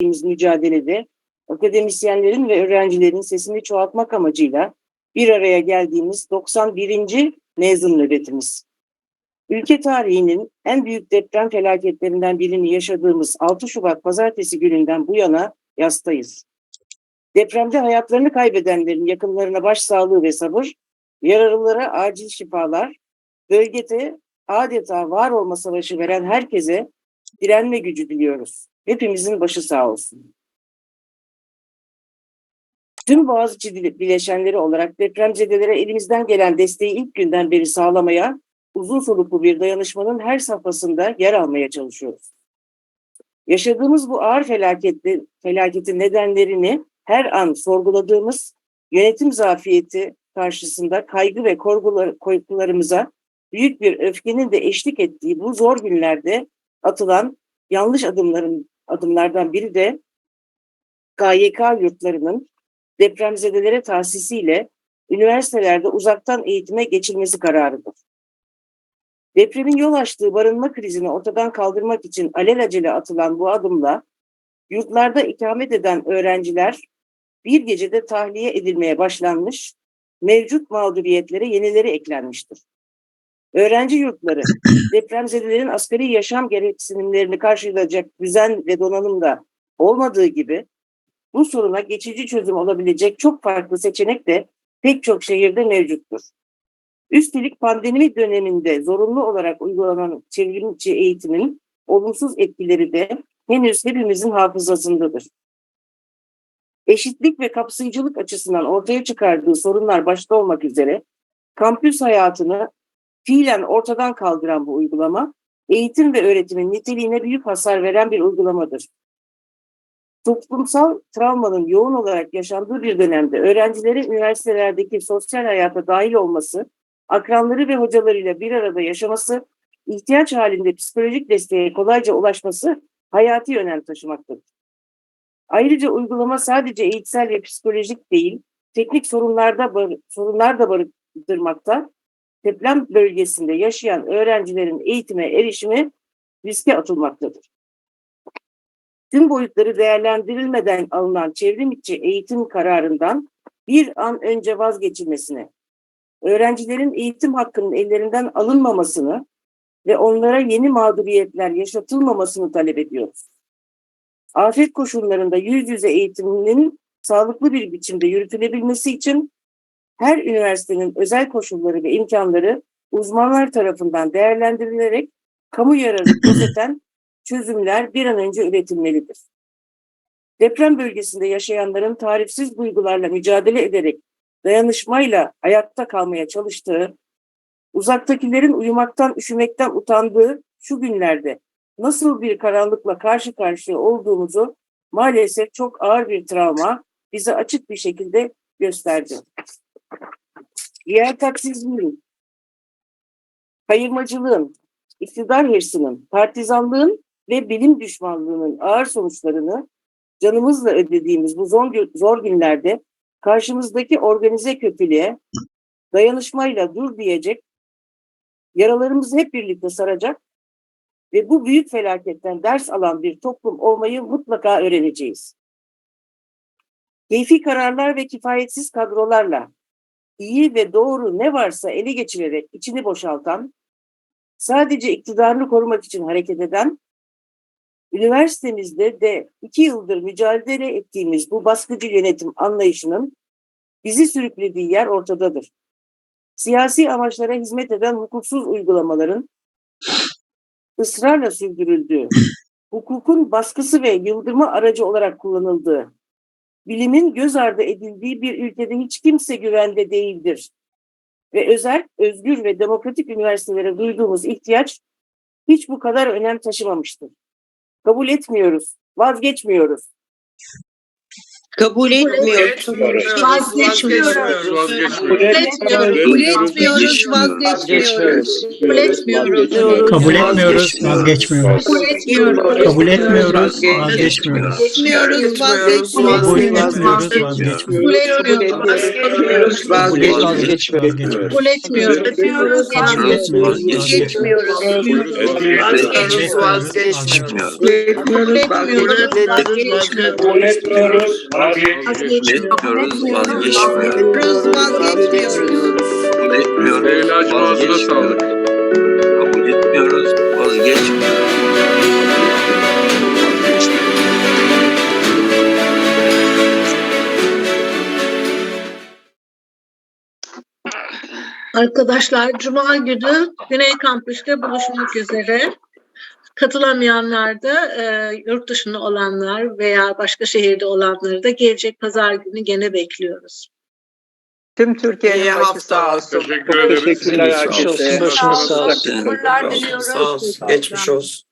verdiğimiz mücadelede akademisyenlerin ve öğrencilerin sesini çoğaltmak amacıyla bir araya geldiğimiz 91. mezun nöbetimiz. Ülke tarihinin en büyük deprem felaketlerinden birini yaşadığımız 6 Şubat pazartesi gününden bu yana yastayız. Depremde hayatlarını kaybedenlerin yakınlarına başsağlığı ve sabır, yaralılara acil şifalar, bölgede adeta var olma savaşı veren herkese direnme gücü diliyoruz. Hepimizin başı sağ olsun. Tüm Boğaziçi bileşenleri olarak depremzedelere elimizden gelen desteği ilk günden beri sağlamaya, uzun soluklu bir dayanışmanın her safhasında yer almaya çalışıyoruz. Yaşadığımız bu ağır felakette, felaketin nedenlerini her an sorguladığımız yönetim zafiyeti karşısında kaygı ve korkular, korkularımıza büyük bir öfkenin de eşlik ettiği bu zor günlerde atılan yanlış adımların adımlardan biri de KYK yurtlarının depremzedelere tahsisiyle üniversitelerde uzaktan eğitime geçilmesi kararıdır. Depremin yol açtığı barınma krizini ortadan kaldırmak için alelacele atılan bu adımla yurtlarda ikamet eden öğrenciler bir gecede tahliye edilmeye başlanmış, mevcut mağduriyetlere yenileri eklenmiştir. Öğrenci yurtları depremzedelerin asgari yaşam gereksinimlerini karşılayacak düzen ve donanım da olmadığı gibi bu soruna geçici çözüm olabilecek çok farklı seçenek de pek çok şehirde mevcuttur. Üstelik pandemi döneminde zorunlu olarak uygulanan çevrimiçi eğitimin olumsuz etkileri de henüz hepimizin hafızasındadır. Eşitlik ve kapsayıcılık açısından ortaya çıkardığı sorunlar başta olmak üzere kampüs hayatını fiilen ortadan kaldıran bu uygulama, eğitim ve öğretimin niteliğine büyük hasar veren bir uygulamadır. Toplumsal travmanın yoğun olarak yaşandığı bir dönemde öğrencilerin üniversitelerdeki sosyal hayata dahil olması, akranları ve hocalarıyla bir arada yaşaması, ihtiyaç halinde psikolojik desteğe kolayca ulaşması hayati önem taşımaktadır. Ayrıca uygulama sadece eğitsel ve psikolojik değil, teknik sorunlarda sorunlar da barındırmakta deprem bölgesinde yaşayan öğrencilerin eğitime erişimi riske atılmaktadır. Tüm boyutları değerlendirilmeden alınan çevrim içi eğitim kararından bir an önce vazgeçilmesine, öğrencilerin eğitim hakkının ellerinden alınmamasını ve onlara yeni mağduriyetler yaşatılmamasını talep ediyoruz. Afet koşullarında yüz yüze eğitiminin sağlıklı bir biçimde yürütülebilmesi için her üniversitenin özel koşulları ve imkanları uzmanlar tarafından değerlendirilerek kamu yararı gözeten çözümler bir an önce üretilmelidir. Deprem bölgesinde yaşayanların tarifsiz duygularla mücadele ederek dayanışmayla ayakta kalmaya çalıştığı, uzaktakilerin uyumaktan, üşümekten utandığı şu günlerde nasıl bir karanlıkla karşı karşıya olduğumuzu maalesef çok ağır bir travma bize açık bir şekilde gösterdi. Yertaksizliğin, kayırmacılığın, iktidar hırsının, partizanlığın ve bilim düşmanlığının ağır sonuçlarını canımızla ödediğimiz bu zor, zor günlerde karşımızdaki organize kötülüğe dayanışmayla dur diyecek, yaralarımızı hep birlikte saracak ve bu büyük felaketten ders alan bir toplum olmayı mutlaka öğreneceğiz. Keyfi kararlar ve kifayetsiz kadrolarla iyi ve doğru ne varsa ele geçirerek içini boşaltan, sadece iktidarını korumak için hareket eden, üniversitemizde de iki yıldır mücadele ettiğimiz bu baskıcı yönetim anlayışının bizi sürüklediği yer ortadadır. Siyasi amaçlara hizmet eden hukuksuz uygulamaların ısrarla sürdürüldüğü, hukukun baskısı ve yıldırma aracı olarak kullanıldığı, bilimin göz ardı edildiği bir ülkede hiç kimse güvende değildir. Ve özel, özgür ve demokratik üniversitelere duyduğumuz ihtiyaç hiç bu kadar önem taşımamıştır. Kabul etmiyoruz, vazgeçmiyoruz. Kabul etmiyoruz. Etmiyoruz, Vazgeçmiyoruz. vazgeçmiyoruz. Kabul etmiyoruz. Vazgeçmiyoruz. Kabul etmiyoruz, vazgeçmiyoruz. Kabul etmiyoruz. Kabul etmiyoruz, vazgeçmiyoruz. Etmiyoruz. Vazgeçmiyoruz. Kabul etmiyoruz, vazgeçmiyoruz. Kabul etmiyoruz. Kabul et, vazgeçmiyoruz. Kabul etmiyoruz. Vazgeçmiyoruz. Etmiyoruz, vazgeçmiyoruz. Kabul etmiyoruz. Vazgeçmiyoruz. Vazgeçmiyoruz. vazgeçmiyoruz. Vazgeçmiyoruz. Kabul etmiyoruz, Leyla'cığım ağzına sağlık. Kabul etmiyoruz, vazgeçmiyoruz. Arkadaşlar Cuma günü Güney Kampüs'te buluşmak üzere. Katılamayanlar da e, yurt dışında olanlar veya başka şehirde olanları da gelecek pazar günü gene bekliyoruz. Tüm İyi başı sağ olsun. Teşekkür ederiz. Teşekkürler Sağ herkese. Başınız sağ olsun. Sağ ol. Geçmiş olsun.